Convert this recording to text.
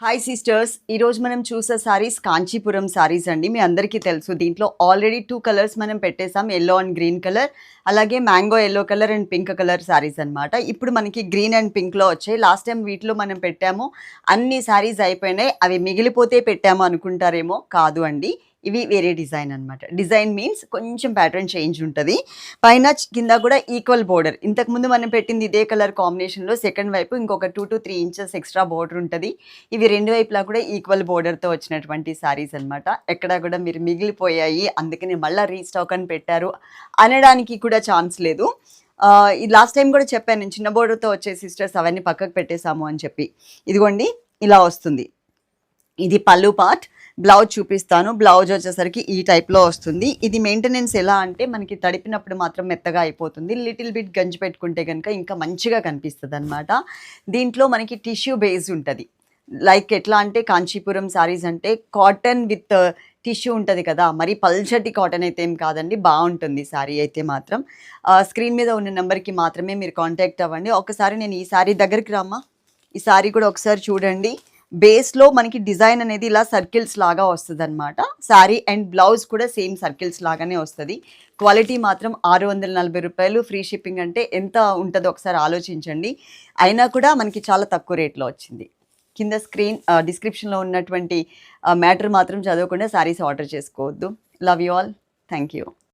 Hi sisters ఈరోజు మనం చూసే సారీస్ కాంచీపురం సారీస్ అండి. మీ అందరికీ తెలుసు. దీంట్లో ఆల్రెడీ టూ కలర్స్ మనం పెట్టేసాం ఎల్లో అండ్ గ్రీన్ కలర్ అలాగే mango yellow colour and pink colour saris అన్నమాట. ఇప్పుడు మనకి గ్రీన్ అండ్ పింక్లో వచ్చాయి. లాస్ట్ టైం వీటిలో మనం పెట్టాము. అన్ని సారీస్ అయిపోయినాయి. అవి మిగిలిపోతే పెట్టాము అనుకుంటారేమో? కాదు అండి. ఇవి వేరే డిజైన్ అన్నమాట. డిజైన్ మీన్స్ కొంచెం ప్యాటర్న్ చేంజ్ ఉంటుంది. పైన కింద కూడా ఈక్వల్ బోర్డర్ ఇంతకుముందు మనం పెట్టింది ఇదే కలర్ కాంబినేషన్లో సెకండ్ వైపు ఇంకొక two to three inches extra border ఉంటుంది. ఇవి రెండు వైపులా కూడా ఈక్వల్ బోర్డర్తో వచ్చినటువంటి సారీస్ అనమాట ఎక్కడ కూడా మీరు మిగిలిపోయాయి అందుకని మళ్ళీ రీస్టాక్ అని పెట్టారు అనడానికి కూడా ఛాన్స్ లేదు. ఈ లాస్ట్ టైం కూడా చెప్పాను నేను చిన్న బోర్డర్తో వచ్చే సిస్టర్స్ అవన్నీ పక్కకు పెట్టేశాము అని చెప్పి. ఇదిగోండి ఇలా వస్తుంది. ఇది పళ్ళు పార్ట్ బ్లౌజ్ చూపిస్తాను. బ్లౌజ్ వచ్చేసరికి ఈ టైప్లో వస్తుంది. ఇది మెయింటెనెన్స్ ఎలా అంటే మనకి తడిపినప్పుడు మాత్రం మెత్తగా అయిపోతుంది. లిటిల్ బిట్ గంజి పెట్టుకుంటే కనుక ఇంకా మంచిగా కనిపిస్తుంది అనమాట దీంట్లో మనకి టిష్యూ బేస్ ఉంటుంది. లైక్ ఎట్లా అంటే కాంచీపురం శారీస్ అంటే కాటన్ విత్ టిష్యూ ఉంటుంది కదా మరి పల్చటి కాటన్ అయితే ఏం కాదండి బాగుంటుంది సారీ అయితే మాత్రం. స్క్రీన్ మీద ఉన్న నెంబర్కి మాత్రమే మీరు కాంటాక్ట్ అవ్వండి. ఒకసారి నేను ఈ శారీ దగ్గరికి రామ్మా? ఈ సారీ కూడా ఒకసారి చూడండి. బేస్లో మనకి డిజైన్ అనేది ఇలా సర్కిల్స్ లాగా వస్తుంది అనమాట శారీ అండ్ బ్లౌజ్ కూడా సేమ్ సర్కిల్స్ లాగానే వస్తుంది. క్వాలిటీ మాత్రం ఆరు వందల నలభై రూపాయలు. ఫ్రీ షిప్పింగ్ అంటే ఎంత ఉంటుందో ఒకసారి ఆలోచించండి. అయినా కూడా మనకి చాలా తక్కువ రేట్లో వచ్చింది. కింద స్క్రీన్ డిస్క్రిప్షన్లో ఉన్నటువంటి మ్యాటర్ మాత్రం చదవకుండా శారీస్ ఆర్డర్ చేసుకోవద్దు. Love you all thank you